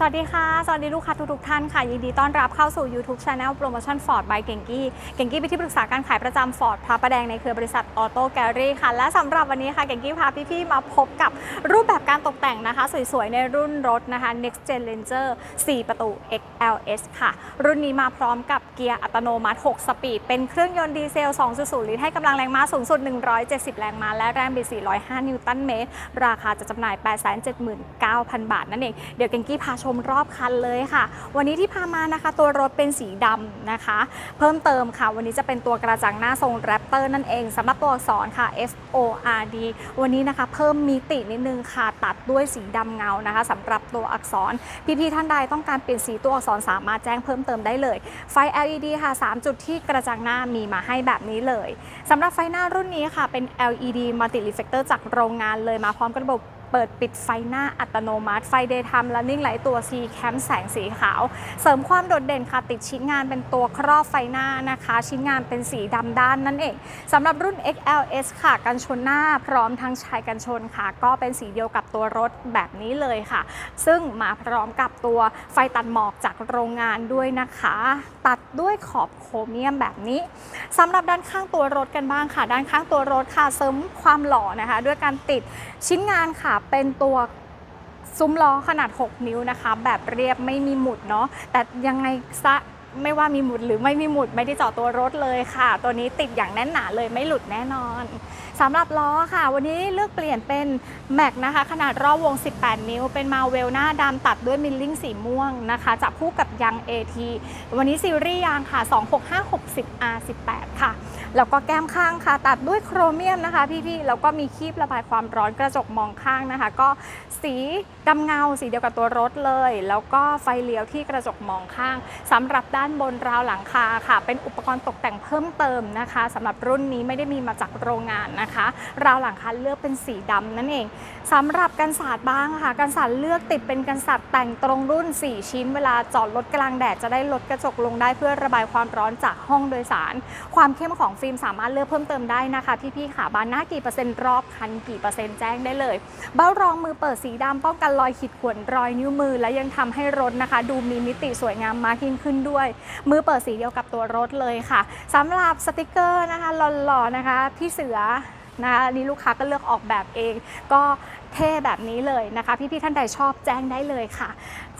สวัสดีค่ะ สวัสดีลูกค้าทุกๆท่านค่ะ ยินดีต้อนรับเข้าสู่ YouTube Channel Promotion Ford by เก่งกี้ เก่งกี้เป็นที่ปรึกษาการขายประจำ Ford พระประแดงในเครือบริษัทออโต้แกลลี่ค่ะ และสำหรับวันนี้ค่ะ เก่งกี้พาพี่ๆมาพบกับรูปแบบการตกแต่งนะคะ สวยๆ ในรุ่นรถนะคะ Next Gen Ranger 4 ประตู XLS ค่ะ รุ่นนี้มาพร้อมกับเกียร์อัตโนมัติ 6 สปีด เป็นเครื่องยนต์ดีเซล 2.0 ลิตรให้กำลังแรงม้าสูงสุด 170 แรงม้า และแรงบิด 405 นิวตันเมตร ราคาจะจำหน่าย 879,000 บาทนั่นเอง เดี๋ยวเก่งกี้พาชมรอบคันเลยค่ะ วันนี้ที่พามานะคะ ตัวรถเป็นสีดำนะคะ เพิ่มเติมค่ะ วันนี้จะเป็นตัวกระจังหน้าทรงแรปเตอร์นั่นเองสำหรับตัวอักษรค่ะ F O R D วันนี้นะคะ เพิ่มมิตินิดนึงค่ะตัดด้วยสีดำเงานะคะสำหรับตัวอักษรพี่ๆท่านใดต้องการเปลี่ยนสีตัวอักษรสามารถแจ้งเพิ่มเติมได้เลย ไฟ LED ค่ะ 3 จุดที่กระจังหน้ามีมาให้แบบนี้เลยสำหรับไฟหน้ารุ่นนี้ค่ะเป็น LED Multi Reflector จากโรงงานเลยมาพร้อมกับระบบ เปิดปิดไฟหน้าอัตโนมัติ ไฟเดย์ไทม์และนิ่งไลตัว C แคมแสงสีขาว เสริมความโดดเด่นค่ะติดชิ้นงานเป็นตัวครอบไฟหน้านะคะ ชิ้นงานเป็นสีดำด้านนั่นเองสำหรับรุ่น XLS ค่ะ กันชนหน้าพร้อมทั้งชายกันชนค่ะ ก็เป็นสีเดียวกับตัวรถแบบนี้เลยค่ะ ซึ่งมาพร้อมกับตัวไฟตัดหมอกจากโรงงานด้วยนะคะ ตัดด้วยขอบโครเมียมแบบนี้สำหรับด้านข้างตัวรถกันบ้างค่ะ ด้านข้างตัวรถค่ะเสริมความหล่อนะคะ ด้วยการติดชิ้นงานค่ะเป็นตัวซุ้มล้อขนาด 6 นิ้วนะคะ แบบเรียบไม่มีหมุดเนาะแต่ยังไงซะ ไม่ว่ามีหมุดหรือไม่มีหมุดไม่ได้เจาะตัวรถเลยค่ะ ตัวนี้ติดอย่างแน่นหนาเลยไม่หลุดแน่นอนสำหรับล้อค่ะ วันนี้เลือกเปลี่ยนเป็นแม็กนะคะ ขนาดรอบวง 18 นิ้ว เป็นมาเวลหน้าดำตัดด้วยมิลลิ่งสีม่วงนะคะจับคู่กับยาง AT วันนี้ซีรีส์ยางค่ะ 26560 R18 ค่ะ แล้วก็แก้มข้างค่ะ ตัดด้วยโครเมียมนะคะพี่ๆ แล้วก็มีคีบระบายความร้อนกระจกมองข้างนะคะ ก็สีดำเงาสีเดียวกับตัวรถเลย แล้วก็ไฟเลี้ยวที่กระจกมองข้างสำหรับด้านบนราวหลังคาค่ะ เป็นอุปกรณ์ตกแต่งเพิ่มเติมนะคะสำหรับรุ่นนี้ไม่ได้มีมาจากโรงงานนะคะ ราวหลังคาเลือกเป็นสีดำนั่นเองสำหรับกันศาสตร์บ้างค่ะ กันศาสตร์เลือกติดเป็นกันศาสตร์แต่งตรงรุ่น 4 ชิ้น เวลาจอดรถกลางแดดจะได้ลดกระจกลงได้เพื่อระบายความร้อนจากห้องโดยสาร ความเข้มของฟิล์มสามารถเลือกเพิ่มเติมได้นะคะพี่ๆขาบานหน้ากี่เปอร์เซ็นต์รอบ คันกี่เปอร์เซ็นต์แจ้งได้เลย เบ้ารองมือเปิดสีดำป้องกันรอยขีดข่วนรอยนิ้วมือ และยังทำให้รถนะคะ ดูมีมิติสวยงามมากยิ่งขึ้นด้วย มือเปิดสีเดียวกับตัวรถเลยค่ะสำหรับสติกเกอร์นะคะหล่อๆนะคะ พี่เสือนะคะนี่ลูกค้าก็เลือกออกแบบเอง ก็ เท่แบบนี้เลยนะคะ พี่ๆท่านใดชอบแจ้งได้เลยค่ะ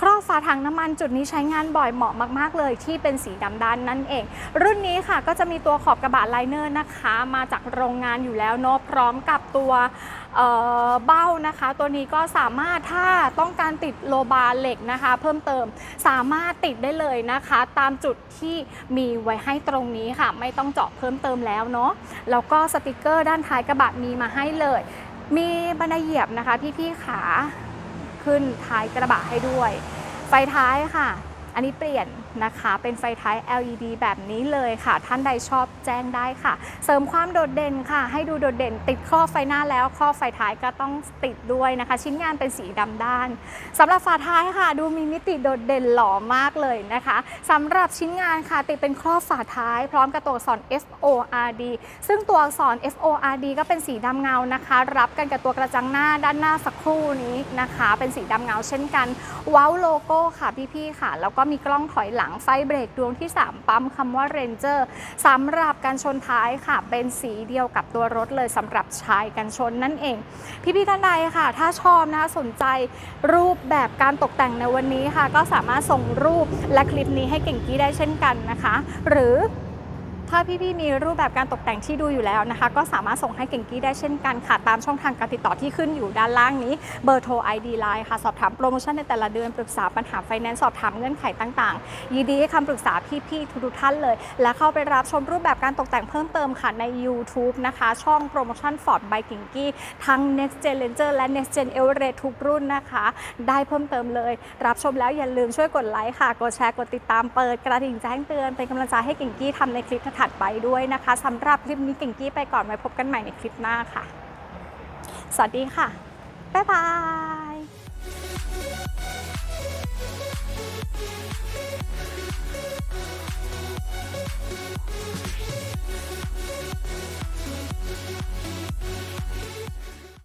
ครอบฝาถังน้ำมันจุดนี้ใช้งานบ่อยเหมาะมากๆเลย ที่เป็นสีดำด้านนั่นเอง รุ่นนี้ค่ะก็จะมีตัวขอบกระบะไลเนอร์นะคะ มาจากโรงงานอยู่แล้วเนาะพร้อมกับตัวเบ้านะคะ ตัวนี้ก็สามารถถ้าต้องการติดโลบาร์เหล็กนะคะ เพิ่มเติมสามารถติดได้เลยนะคะ ตามจุดที่มีไว้ให้ตรงนี้ค่ะ ไม่ต้องเจาะเพิ่มเติมแล้วเนาะแล้วก็สติกเกอร์ด้านท้ายกระบะมีมาให้เลย มีบันไดเหยียบนะคะพี่ๆขาขึ้นท้ายกระบะให้ด้วย ไฟท้ายค่ะ อันนี้เปลี่ยนนะคะ เป็นไฟท้าย LED แบบนี้เลยค่ะ ท่านใดชอบแจ้งได้ค่ะ เสริมความโดดเด่นค่ะ ให้ดูโดดเด่น ติดครอบไฟหน้าแล้วครอบไฟท้ายก็ต้องติดด้วยนะคะ ชิ้นงานเป็นสีดำด้านสำหรับฝาท้ายค่ะ ดูมีมิติโดดเด่นหล่อมากเลยนะคะสำหรับชิ้นงานค่ะ ติดเป็นครอบฝาท้าย พร้อมกับตัวอักษร F O R D ซึ่งตัวอักษร F O R D ก็เป็นสีดำเงานะคะ รับกันกับตัวกระจังหน้าด้านหน้าสักครู่นี้นะคะ เป็นสีดำเงาเช่นกัน เว้าโลโก้ค่ะพี่ๆค่ะ แล้วก็มีกล้องถอยหลังไฟเบรกดวงที่ 3 ปั๊มคำว่า Ranger สำหรับการชนท้ายค่ะ เป็นสีเดียวกับตัวรถเลยสำหรับชายกันชนนั่นเอง พี่ๆท่านใดค่ะ ถ้าชอบนะคะสนใจรูปแบบการตกแต่งในวันนี้ค่ะ ก็สามารถส่งรูปและคลิปนี้ให้เก่งกี้ได้เช่นกันนะคะ หรือ ถ้าพี่ๆมีรูปแบบการตกแต่งที่ดูอยู่แล้วนะคะ ก็สามารถส่งให้เก่งกี้ได้เช่นกันค่ะ ตามช่องทางการติดต่อที่ขึ้นอยู่ด้านล่างนี้ เบอร์โทร ID Line ค่ะ สอบถามโปรโมชั่นในแต่ละเดือนปรึกษาปัญหาไฟแนนซ์สอบถามเงื่อนไขต่างๆ ยินดีให้คำปรึกษาพี่ๆทุกๆท่านเลย และเข้าไปรับชมรูปแบบการตกแต่งเพิ่มเติมค่ะใน YouTube นะคะ ช่องโปรโมชั่น Ford by กิ่งกี้ทั้ง Next Gen Ranger และ Next Gen e v e r e s t ทุกรุ่นนะคะ ได้เพิ่มเติมเลย รับชมแล้วอย่าลืมช่วยกดไลค์ค่ะ กดแชร์กดติดตามเปิดกระดิ่งแจ้งเตือนเป็นกำลังใจให้กิ่งกี้ทำในคลิปถัดไปด้วยนะคะสำหรับคลิปนี้กิ่งกี้ไปก่อนไว้พบกันใหม่ในคลิปหน้าค่ะ สวัสดีค่ะ บ๊ายบาย